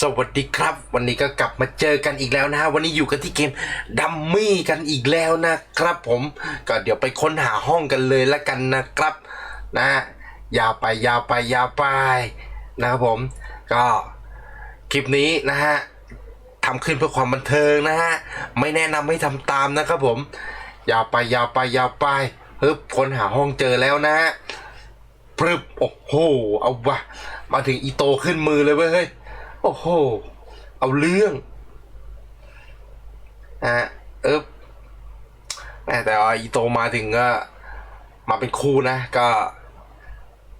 สวัสดีครับ วันนี้ก็กลับมาเจอกันอีกแล้วนะฮะวันนี้อยู่กันที่เกมดัมมี่กันอีกแล้วนะครับผมก็เดี๋ยวไปค้นหาห้องกันเลยละกันนะครับนะยาวไปยาวไปยาวไปนะครับผม ก็คลิปนี้นะฮะทำขึ้นเพื่อความบันเทิงนะฮะไม่แนะนำให้ทำตามนะครับผม ยาวไปยาวไปยาวไปฮึบค้นหาห้องเจอแล้วนะฮะปรึบโอ้โหเอาวะมาถึงอีโตขึ้นมือเลยเว้ย โอ้โห เอาเรื่องอะเอ๊บแต่อีโตมาถึงก็มาเป็นคู่นะ ก็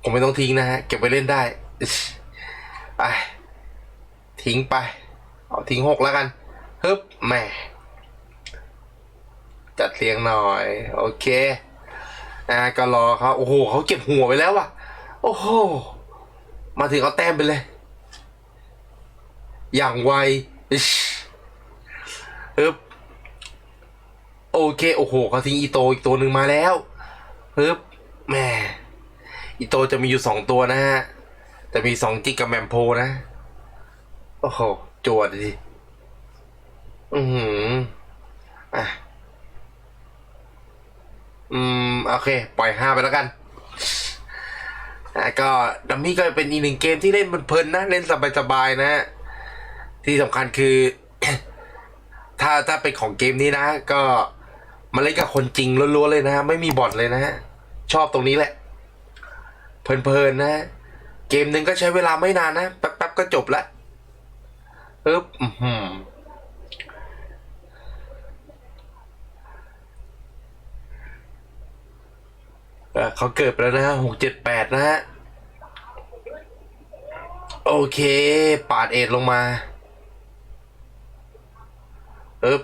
ผมไม่ต้องทิ้งนะฮะ เก็บไว้เล่นได้อิ๊ชไปทิ้งไป เอาทิ้งหกแล้วกันฮึบแหม่จัดเรียงหน่อย โอเคอ่าก็รอเขาโอ้โหเขาเก็บหัวไปแล้วว่ะ โอ้โห มาถึงเอาแต้มไปเลย อย่างไวอิ๊ชฮึบโอเค โอ้โหเขาทิ้งอีโตอีกตัวหนึ่งมาแล้วฮึบแม่อีโตจะมีอยู่สองตัวนะฮะแต่มีสองจิกกับแมมโพนะ โอ้โหจวดดิอือหืออะอืม โอเค ปล่อยห้าไปแล้วกันอะก็ดัมมี่ก็เป็นอีกหนึ่งเกมที่เล่นเพลินนะ เล่นสบายๆนะ ที่สำคัญคือ ถ้าถ้าเป็นของเกมนี้นะ ก็มาเล่นกับคนจริงล้วนๆเลยนะ ไม่มีบอทเลยนะฮะชอบตรงนี้แหละ เพลินๆนะ เกมหนึ่งก็ใช้เวลาไม่นานนะแป๊บๆก็จบละเอ๊บอื้อหือเอ่อเขาเกิดไปแล้วนะฮะหกเจ็ดแปดนะฮะ โอเค ปาดเอ็ดลงมา เอ๊บ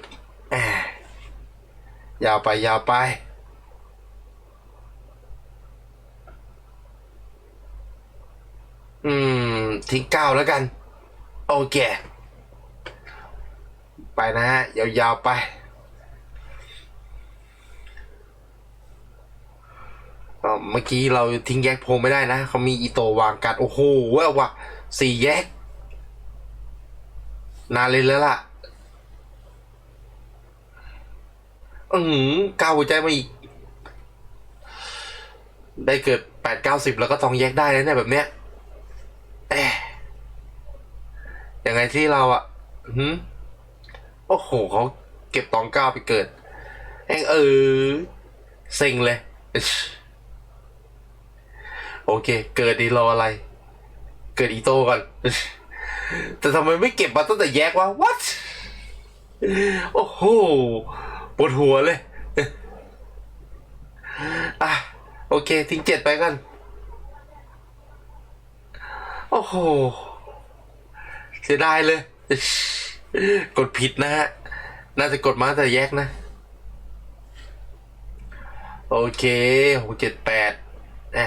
ยาวไปยาวไป อืม ทิ้งเก้าแล้วกัน โอเค ไปนะฮะ ยาวๆไปอ่าเมื่อกี้เราทิ้งแยกโพไม่ได้นะ เขามีอีโตวางกัด โอ้โหว่ะสี่แยก นานเลยแล้วล่ะ อือหือก้าวหัวใจมาอีก ได้เกิดแปดเก้าสิบแล้วก็ต้องแยกได้แล้วเนี่ยแบบเนี้ยแอะยังไงที่เราอะหืมโอ้โหเขาเก็บตองเก้าไปเกิดแองเออเซ็งเลย โอเค เกิดดีรออะไร เกิดอีโต้ก่อน แต่ทำไมไม่เก็บมาตั้งแต่แยกวะ what โอ้โห ปวดหัวเลย อะ โอเค ทิ้งเจ็ดไปกัน โอ้โห เสียดายเลย กดผิดนะฮะ น่าจะกดมาแต่แยกนะ โอเคหกเจ็ดแปดแอะ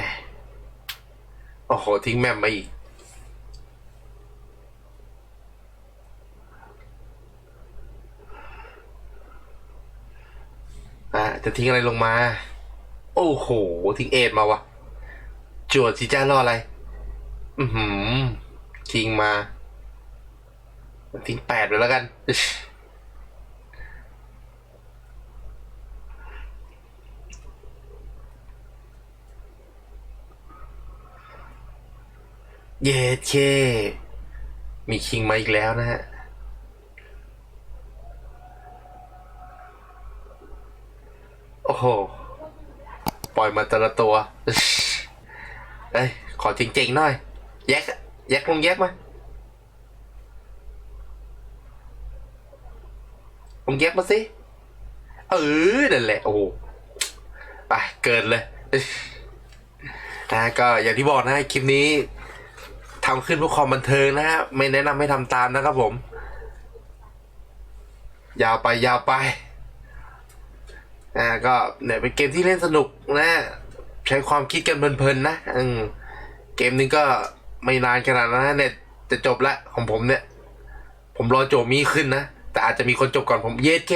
โอ้โห ทิ้งแมมมาอีก อะจะทิ้งอะไรลงมา โอ้โห ทิ้งเอ็ดมาวะจวดสิจ้ารออะไร อือหือทิ้งมา ทิ้งแปดไปแล้วกันเย้เค มีคิงมาอีกแล้วนะฮะ โอ้โหปล่อยมาแต่ละตัว เอ้ย ขอจริงๆหน่อย แยก แยกลงแยกมาลงแยกมาสิ เออ นั่นแหละ โอ้ไปเกินเลยนะก็อย่างที่บอกนะคลิปนี้ทำขึ้นเพื่อความบันเทิงนะฮะ ไม่แนะนำให้ทำตามนะครับผม ยาวไปยาวไป อ่าก็เนี่ยเป็นเกมที่เล่นสนุกนะใช้ความคิดกันเพลินๆนะอืมเกมนึงก็ไม่นานขนาดนั้นเนี่ยจะจบละของผมเนี่ย ผมรอโจมีขึ้นนะ แต่อาจจะมีคนจบก่อนผมเยสเค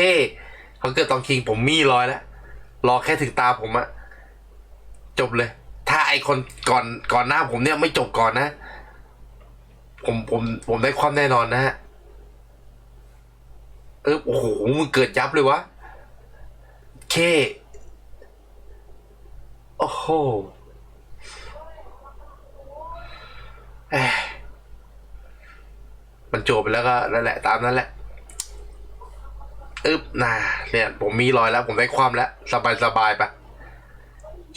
เขาเกิดตองคิงผมมีรอยแล้วรอแค่ถึงตาผมอะจบเลย ถ้าไอคนก่อนก่อนหน้าผมเนี่ยไม่จบก่อนนะ ผมผมผมได้ความแน่นอนนะฮะเออโอ้โหมึงเกิดยับเลยวะ เค โอ้โหเอ้ยมันจบไปแล้วก็นั่นแหละ ตามนั้นแหละอึบน่าเนี่ย ผมมีรอยแล้ว ผมได้ความแล้ว สบายสบายไปะ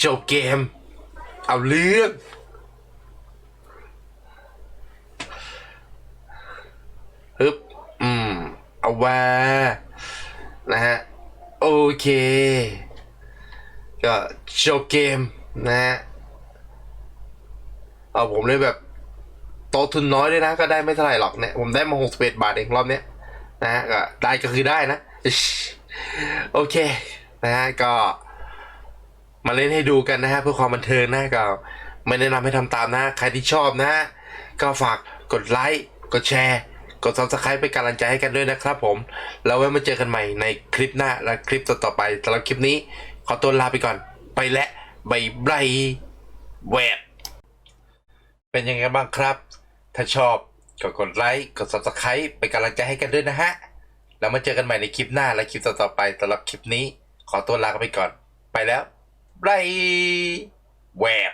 จบเกม เอาเรื่องฮึบอืม เอาแวนะฮะ โอเค ก็จบเกมนะฮะเอาผมเลยแบบโตทุนน้อยด้วยนะ ก็ได้ไม่เท่าไหร่หรอกเนี่ย ผมได้มาหกสิบเอ็ดบาทเองรอบเนี้ยนะฮะก็ได้ก็คือได้นะ โอเค นะฮะก็ มาเล่นให้ดูกันนะฮะเพื่อความบันเทิงนะก็ไม่แนะนำให้ทำตามนะ ใครที่ชอบนะ ก็ฝากกดไลค์ กดแชร์ กด subscribe เป็นกำลังใจให้กันด้วยนะครับผม แล้วไว้มาเจอกันใหม่ในคลิปหน้าและคลิปต่อๆไปสำหรับคลิปนี้ ขอตัวลาไปก่อน ไปและบายบายแวกเป็นยังไงบ้างครับ ถ้าชอบก็กดไลค์กด subscribe เป็นกำลังใจให้กันด้วยนะฮะ แล้วมาเจอกันใหม่ในคลิปหน้าและคลิปต่อๆไปสำหรับคลิปนี้ ขอตัวลาไปก่อน ไปแล้วบายแวก